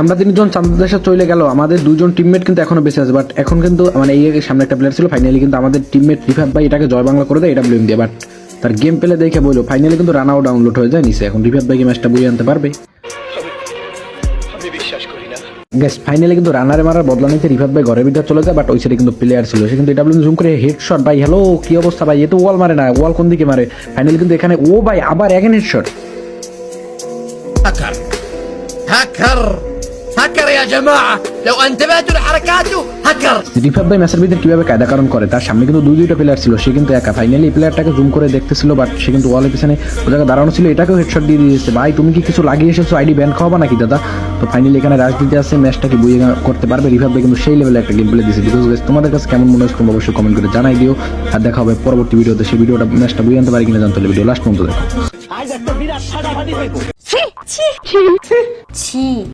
আমরা তিনজন চান্দ দেশে চলে গেল। আমাদের দুজন টিমমেট কিন্তু এখনও বেঁচে আছে বাট এখন কিন্তু মানে এই সামনে একটা প্লেয়ার ছিল ফাইনালি কিন্তু আমাদের টিমমেট রিফাত ভাই এটাকে জয় বাংলা করে দেয়, এটা ব্লেম দিয়ে। বাট তার গেম পেলে দেখে বলল ফাইনালি কিন্তু রানাও ডাউনলোড হয়ে যায় নিচে। এখন রিফাত ভাই ম্যাচটা বুঝে আনতে পারবে। গ্যাস ফাইনালি কিন্তু রানারে মারার বদলা নিতে রিফাত ভাই ঘরের ভিতরে চলে যায় বাট ওই সাইডে কিন্তু প্লেয়ার ছিল। সে কিন্তু এটা জুম করে হেডশট ভাই হ্যালো কি অবস্থা, ভাই? এ তো ওয়াল মারে না ওয়াল কোন দিকে মারে? ফাইনালি কিন্তু এখানে, ও ভাই, আবার এগেন হেডশট هكر هكر هكر يا جماعة لو انتبهتوا لحركاته هكر রিফাত ভাই ম্যাচের ভিতরে কিভাবে কায়দা কারণ করে তার সামনে কিন্তু দুই দুইটা প্লেয়ার ছিল সে কিন্তু একা ফাইনালি এই প্লেয়ারটাকে জুম করে দেখতেছিল বাট সে কিন্তু ওয়ালের পিছনে ও জায়গায় দাঁড়ানো ছিল এটাকেও হেডশট দিয়ে দিয়েছে ভাই তুমি কি কিছু লাগিয়ে এসেছো আইডি ব্যান খাওয়াবা নাকি দাদা তো ফাইনালি এখানে রাজ দিতে আছে ম্যাচটা কি বুঝে করতে পারবে রিফাত ভাই কিন্তু সেই লেভেলে একটা গেম প্লে দিয়েছে বিকজ তোমাদের কাছে কেমন মনে হচ্ছে তোমরা অবশ্যই কমেন্ট করে জানাই দিও আর দেখা হবে পরবর্তী ভিডিওতে সেই ভিডিওটা ম্যাচটা বুঝে আনতে পারি কিনা জানতে হলে ভিডিও লাস্ট পর্যন্ত দেখো 七。七。七。七